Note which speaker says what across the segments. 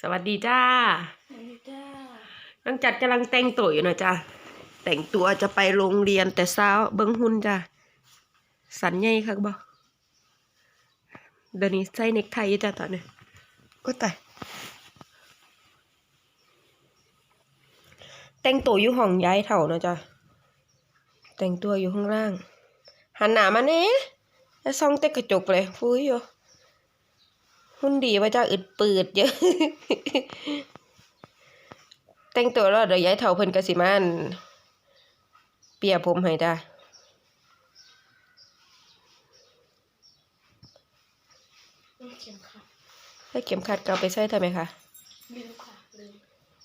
Speaker 1: สวัสดีจ้า
Speaker 2: จ้า
Speaker 1: น้องจัดกำลังแต่งตัวอยู่นะจ้าแต่งตัวจะไปโรงเรียนแต่เช้าเบิ้งหุ่นจ้าสันใหญ่ครับบ่เดี๋ยวนี้ใส่เน็กไทอยู่จ้าตอนนี้ก็ตายแต่งตัวอยู่ห้องย้ายเถ่านะจ้าแต่งตัวอยู่ข้างล่าง หันหน้ามาเน่แล้วส่องเต็กกระจกเลยฟุ้ยอยู่ หุ่นดีว่าจ้าอึดปืดเยอะ แต่งตัวแล้วเดี๋ยวย้ายเถ่าเพิ่นกสิมาอั่นเปียผมให้จ้า
Speaker 2: ไม่เขียนค่ะ
Speaker 1: ให้เข็มขัดเกาไปใส่ทำไมคะ
Speaker 2: ลืมค่ะลืม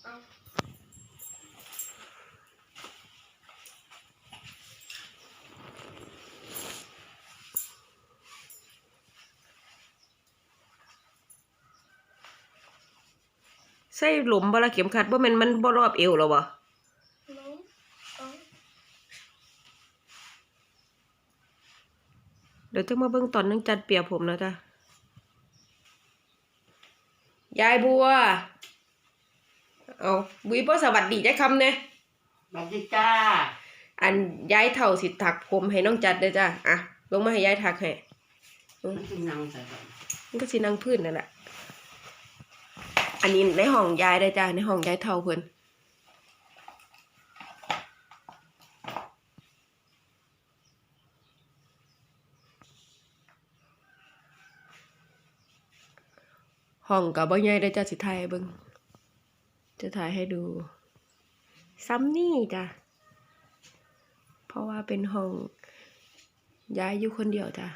Speaker 2: เอา
Speaker 1: ใส่หลุมบ่ละเข็มขัดบ่แม่นมันบ่รอบเอวหรอบ่
Speaker 2: น้องเอา
Speaker 1: เดี๋ยวจะมาเบิ่งตอนนังจัดเปียผมนะจ้ายายบัว เอาบุยบ่สวัสดีจ้ะคำเนี่ย
Speaker 3: สวัสดีจ้า
Speaker 1: อันยายเท่าสิถักผมให้น้องจัดเด้อจ้าอะ ลงมาให้ยายถักให้
Speaker 3: มันเป็นนางใส่ก่อน
Speaker 1: มันก็สินั่งพื้นนั่นแหละ อันนี้ในห้องยายได้จ้าในห้องยายเท่าเพิ่นห้องกับบ่ใหญ่ได้จ้าสิถ่ายให้เบิ่งจะถ่ายให้ดู ซ้ำนี่จ้ะ เพราะว่าเป็นห้องย้ายอยู่คนเดียวจ้ะ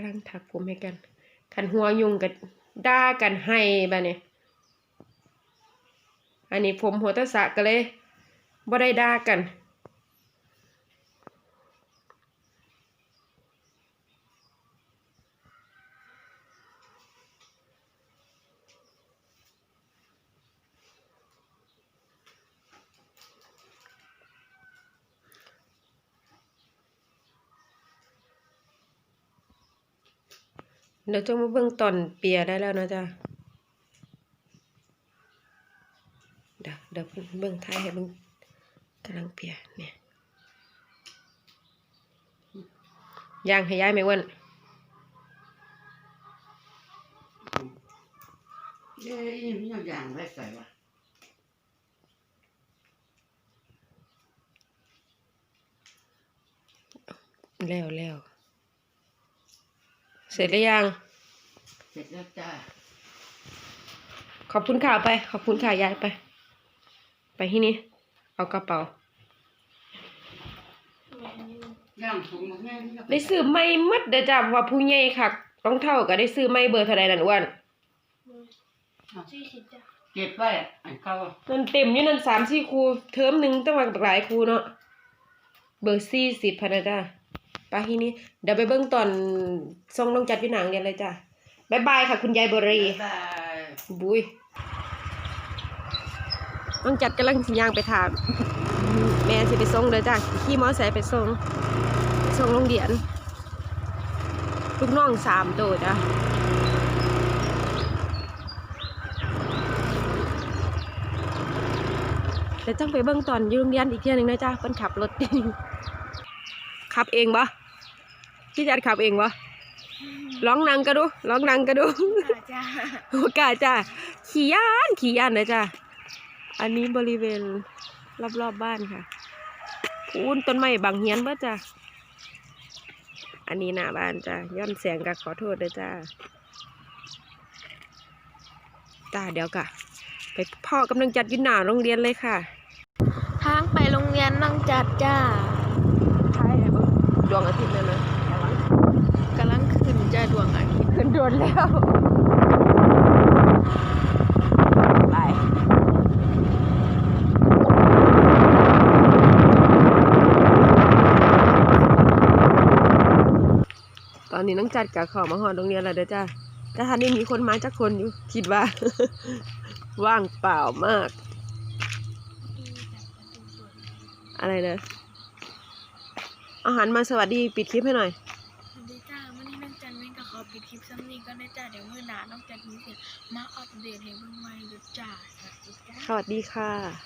Speaker 1: ำลังถักผมให้กันขันหัวยุงกันด่ากันให้บ้าเนี่ยอันนี้ผมหัวตะสะกันเลยบ่ได้ด่ากัน เดี๋ยวจะมาเบิ่งตอนเปียได้แล้วนะจ๊ะเดี๋ยวเดี๋ยวเบิ่งท้ายให้เบิ่งกำลังเปียเนี่ยย่างให้ย้ายไหมอ้วัน
Speaker 3: เย้ยมีอย่างไว้ใส่วะ
Speaker 1: แล้วแล้ว เสร็จหรือยัง
Speaker 3: เสร็จแล้วจ้า
Speaker 1: ขอบคุณค่ะไป ขอบคุณค่ะยายไป ไปที่นี่ เอากระเป๋า
Speaker 2: แม่นี่
Speaker 3: ย่างถุงมาแม่นี่ก็
Speaker 1: ได้ซื้อไม่หมัดเด้อจ้ะเพราะว่าผู้ใหญ่คักต้องเท่าก็ได้ซื้อไม่เบอร์เท่าใดนั่นอ้วน
Speaker 2: สี่สิบจ้ะ
Speaker 3: เก็บไว้อันเขา
Speaker 1: นั่นเต็มอยู่นั่นสามสี่คูเทอมหนึ่งต้องวางหลายคูเนาะเบอร์สี่สิบพันนะจ้ะไป ที่นี่เดี๋ยวไปเบิ้งตอนส่งน้องจัดพี่หนังเรียนเลยจ้ะบ๊ายบายค่ะ คุณยายบรี
Speaker 3: บ๊ายบาย
Speaker 1: บุยน้องจัดกำลังสิย่างไปถาม แม่สิไปส่งเลยจ้ะขี่มอไซค์ไปส่งไปส่งโรงเรียนลูกน้องสามโตวจ้ะเดี๋ยวจังไปเบิ่งตอนอยู่โรงเรียนอีกเที่ยหนึงนะจ้ะเพิ่นขับรถขับเองปะ พี่จัดขับเองปะร้องนังก็ดูร้องนังก็ดู
Speaker 2: ค่ะจ้า
Speaker 1: โอกาสจ้ะขี่ย่านขี่ย่านนะจ้ะอันนี้บริเวณรอบๆบบ้านค่ะพูนต้นไม้บางเฮียนเบ่จ้ะอันนี้หน้าบ้านจ้ะย้อนเสียงก็ขอโทษด้วยจ้าจ้าเดี๋ยวกะไปพ่อกำลังจัดอยินหนาโรงเรียนเลยค่ะ
Speaker 2: ทางไปโรงเรียนน้องจัดจ้า
Speaker 1: ท้ายให้เบิ่งดวงอาทิตย์นั่นนะ
Speaker 2: กำลังขึ้นจ้า ดวงอาทิ
Speaker 1: ขึ้นดวนแล้ว ไปตอนนี้น้องจัดกับขอมาหอดโรงเรียนแล้วเด้อจ้าแต่ทันนี้มีคนมาจักคนอยู่คิดว่า ว่างเปล่ามาก อะไรนะอาหารมาสวัสดีปิดคลิปให้หน่อย
Speaker 2: ปิดคลิปซ้ำนี้ก็ได้จ้าเดี๋ยวมือหนาน้องจันมีเสียวมาอัปเดตให้เบิ่งใหม่เด้อจ้าสวัสดีจ้า
Speaker 1: สวัสดีค่ะ